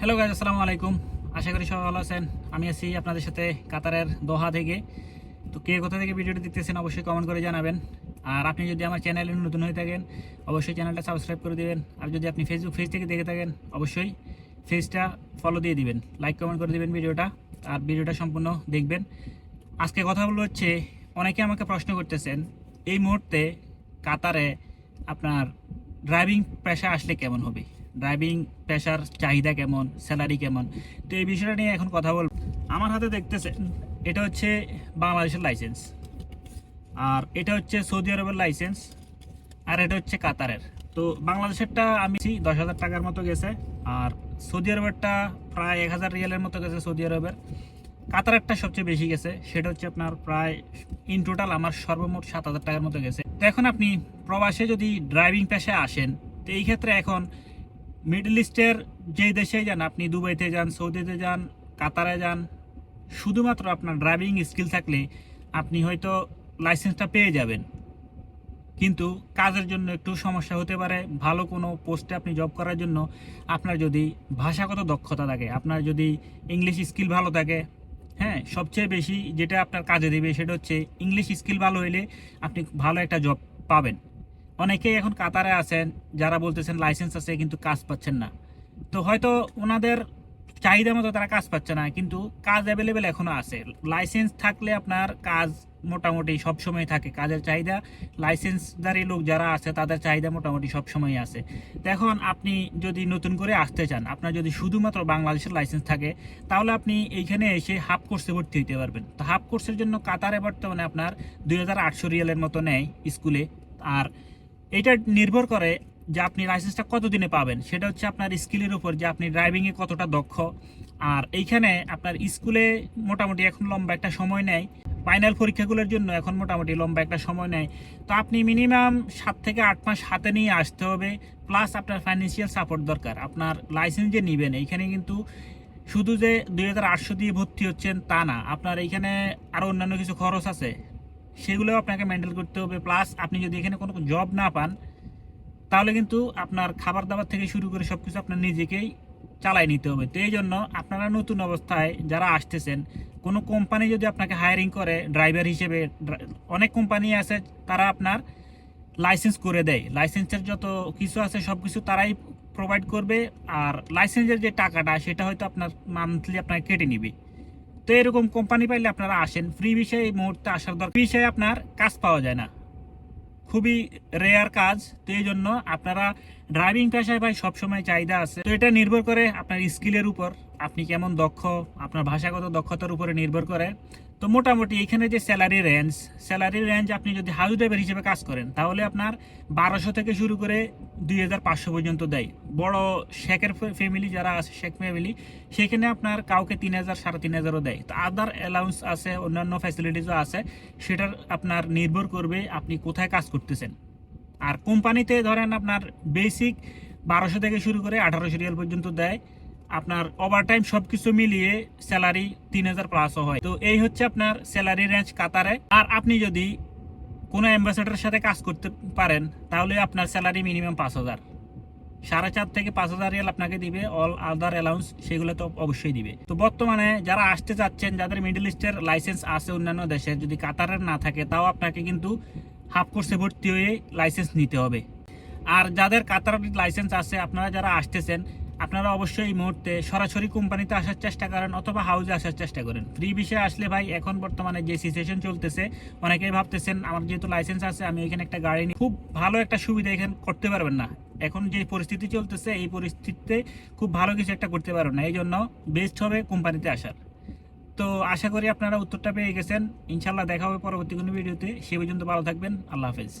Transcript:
Hello guys আসসালামু আলাইকুম। আশা করি সবাই ভালো আছেন। আমি আছি আপনাদের সাথে কাতারের দোহা থেকে। তো কে কোথা থেকে ভিডিওটি দেখতেছেন অবশ্যই কমেন্ট করে জানাবেন। আর আপনি যদি আমার চ্যানেলে নতুন হয়ে থাকেন, অবশ্যই চ্যানেলটা সাবস্ক্রাইব করে দিবেন। আর যদি আপনি ফেসবুক পেজ থেকে দেখে থাকেন, অবশ্যই পেজটা ফলো দিয়ে দিবেন। লাইক কমেন্ট করে দিবেন ভিডিওটা। আর ভিডিওটা সম্পূর্ণ দেখবেন। আজকে কথা বলব হচ্ছে, অনেকে আমাকে প্রশ্ন করতেছেন, এই মুহূর্তে কাতারে আপনার ড্রাইভিং পেশা আসলে কেমন হবে? ড্রাইভিং পেশার চাহিদা কেমন স্যালারি কেমন? তো এই বিষয়টা নিয়ে এখন কথা বলব। আমার হাতে দেখতেছেন, এটা হচ্ছে বাংলাদেশের লাইসেন্স আর এটা হচ্ছে সৌদি আরবের লাইসেন্স আর এটা হচ্ছে কাতারের। তো বাংলাদেশেরটা আমি দশ হাজার টাকার মতো গেছে, আর সৌদি আরবেরটা প্রায় এক হাজার রিয়ালের মতো গেছে সৌদি আরবের। কাতারেরটা সবচেয়ে বেশি গেছে, সেটা হচ্ছে আপনার প্রায় ইন টোটাল আমার সর্বমোট সাত হাজার টাকার মতো গেছে। তো এখন আপনি প্রবাসে যদি ড্রাইভিং পেশায় আসেন, তো এই ক্ষেত্রে এখন মিডল ইস্টের যেই দেশে যান, আপনি দুবাইতে যান, সৌদিতে যান, কাতারে যান, শুধুমাত্র আপনার ড্রাইভিং স্কিল থাকলে আপনি হয়তো লাইসেন্সটা পেয়ে যাবেন। কিন্তু কাজের জন্য একটু সমস্যা হতে পারে, ভালো কোনো পোস্টে আপনি জব করার জন্য আপনার যদি ভাষাগত দক্ষতা থাকে, আপনার যদি ইংলিশ স্কিল ভালো থাকে হ্যাঁ সবচেয়ে বেশি যেটা আপনার কাজে দেবে সেটা হচ্ছে ইংলিশ স্কিল ভালো হইলে আপনি ভালো একটা জব পাবেন। অনেকেই এখন কাতারে আছেন, যারা বলতেছেন লাইসেন্স আছে কিন্তু কাজ পাচ্ছেন না। তো হয়তো ওনাদের চাহিদা মতো তারা কাজ পাচ্ছে না, কিন্তু কাজ অ্যাভেলেবেল এখনও আছে। লাইসেন্স থাকলে আপনার কাজ মোটামুটি সব সময় থাকে। কাজের চাহিদা লাইসেন্সদারি লোক যারা আছে তাদের চাহিদা মোটামুটি সব সময় আছে। এখন আপনি যদি নতুন করে আসতে চান, আপনার যদি শুধুমাত্র বাংলাদেশের লাইসেন্স থাকে, তাহলে আপনি এইখানে এসে হাফ কোর্সে ভর্তি হতে পারবেন। তো হাফ কোর্সের জন্য কাতারে বর্তমানে আপনার দুই হাজার আটশো রিয়ালের মতো নেয় স্কুলে আর এটা নির্ভর করে যে আপনি লাইসেন্সটা কতদিনে পাবেন। সেটা হচ্ছে আপনার স্কিলের উপর যে আপনি ড্রাইভিংয়ে কতটা দক্ষ। আর এইখানে আপনার স্কুলে মোটামুটি এখন লম্বা একটা সময় নেয়। ফাইনাল পরীক্ষাগুলোর জন্য এখন মোটামুটি লম্বা একটা সময় নেয়। তো আপনি মিনিমাম সাত থেকে আট মাস হাতে নিয়ে আসতে হবে। প্লাস আপনার ফাইন্যান্সিয়াল সাপোর্ট দরকার। আপনার লাইসেন্স যে নেবেন, এইখানে কিন্তু শুধু যে দুই হাজার আটশো দিয়ে ভর্তি হচ্ছেন তা না। আপনার এইখানে আরও অন্যান্য কিছু খরচ আছে। সেগুলোও আপনাকে মেনটেন করতে হবে। প্লাস আপনি যদি এখানে কোনো জব না পান, তাহলে কিন্তু আপনার খাবার দাবার থেকে শুরু করে সব কিছু আপনার নিজেকেই চালাই নিতে হবে। তো এই জন্য আপনারা নতুন অবস্থায় যারা আসতেছেন, কোনো কোম্পানি যদি আপনাকে হায়ারিং করে ড্রাইভার হিসেবে অনেক কোম্পানি আছে, তারা আপনার লাইসেন্স করে দেয়। লাইসেন্সের যত কিছু আছে সব কিছু তারাই প্রোভাইড করবে। আর লাইসেন্সের যে টাকাটা, সেটা হয়তো আপনার মান্থলি আপনাকে কেটে নিবে। তো এরকম কোম্পানি পাইলে আপনারা আসেন। ফ্রি বিষয়ে এই মুহূর্তে আসার দরকার। বিষয়ে আপনার কাজ পাওয়া যায় না। খুবই রেয়ার কাজ। তো এই জন্য আপনারা ড্রাইভিং পেশায় ভাই সবসময় চাহিদা আছে। তো এটা নির্ভর করে আপনার স্কিলের উপর। আপনি কেমন দক্ষ, আপনার ভাষাগত দক্ষতার উপরে নির্ভর করে। তো মোটামুটি এখানে যে স্যালারি রেঞ্জ স্যালারি রেঞ্জ আপনি যদি হাউস ড্রাইভার হিসেবে কাজ করেন, তাহলে আপনার বারোশো থেকে শুরু করে দুই হাজার পাঁচশো পর্যন্ত দেয়। বড় শেখের ফ্যামিলি যারা আছে, শেখ ফ্যামিলি সেখানে আপনার কাউকে তিন হাজার, সাড়ে তিন হাজারও দেয়। তো আদার অ্যালাউন্স আছে, অন্যান্য ফ্যাসিলিটিসও আছে, সেটার আপনার নির্ভর করবে আপনি কোথায় কাজ করতেছেন। আর কোম্পানিতে ধরেন আপনার বেসিক বারোশো থেকে শুরু করে আঠারোশো রিয়াল পর্যন্ত দেয়। আপনার ওভারটাইম সব কিছু মিলিয়ে স্যালারি তিন হাজার প্লাসও হয়। তো এই হচ্ছে আপনার স্যালারি রেঞ্জ কাতারে। আর আপনি যদি কোনো অ্যাম্বাসেডারের সাথে কাজ করতে পারেন, তাহলে আপনার স্যালারি মিনিমাম পাঁচ হাজার। সাড়ে চার থেকে পাঁচ হাজার রিয়াল আপনাকে দিবে অল আদার অ্যালাউন্স সেগুলো তো অবশ্যই দিবে। তো বর্তমানে যারা আসতে চাচ্ছেন, যাদের মিডল ইস্টের লাইসেন্স আছে অন্যান্য দেশে, যদি কাতারের না থাকে, তাও আপনাকে কিন্তু হাফ কোর্সে ভর্তি হয়ে লাইসেন্স নিতে হবে। আর যাদের কাতারের লাইসেন্স আছে, আপনারা যারা আসতেছেন আপনারা অবশ্যই এই মুহূর্তে সরাসরি কোম্পানিতে আসার চেষ্টা করেন অথবা হাউজে আসার চেষ্টা করেন। ফ্রি বিষয়ে আসলে ভাই, এখন বর্তমানে যে সিচুয়েশন চলতেছে, অনেকেই ভাবতেছেন, আমার যেহেতু লাইসেন্স আছে, আমি এখানে একটা গাড়ি নিই খুব ভালো একটা সুবিধা এখানে করতে পারবেন না। এখন যে পরিস্থিতি চলতেছে, এই পরিস্থিতিতে খুব ভালো কিছু একটা করতে পারবেন না। এই জন্য বেস্ট হবে কোম্পানিতে আসার। তো আশা করি আপনারা উত্তরটা পেয়ে গেছেন। ইনশাল্লাহ দেখা হবে পরবর্তী কোনো ভিডিওতে। সে পর্যন্ত ভালো থাকবেন। আল্লাহ হাফেজ।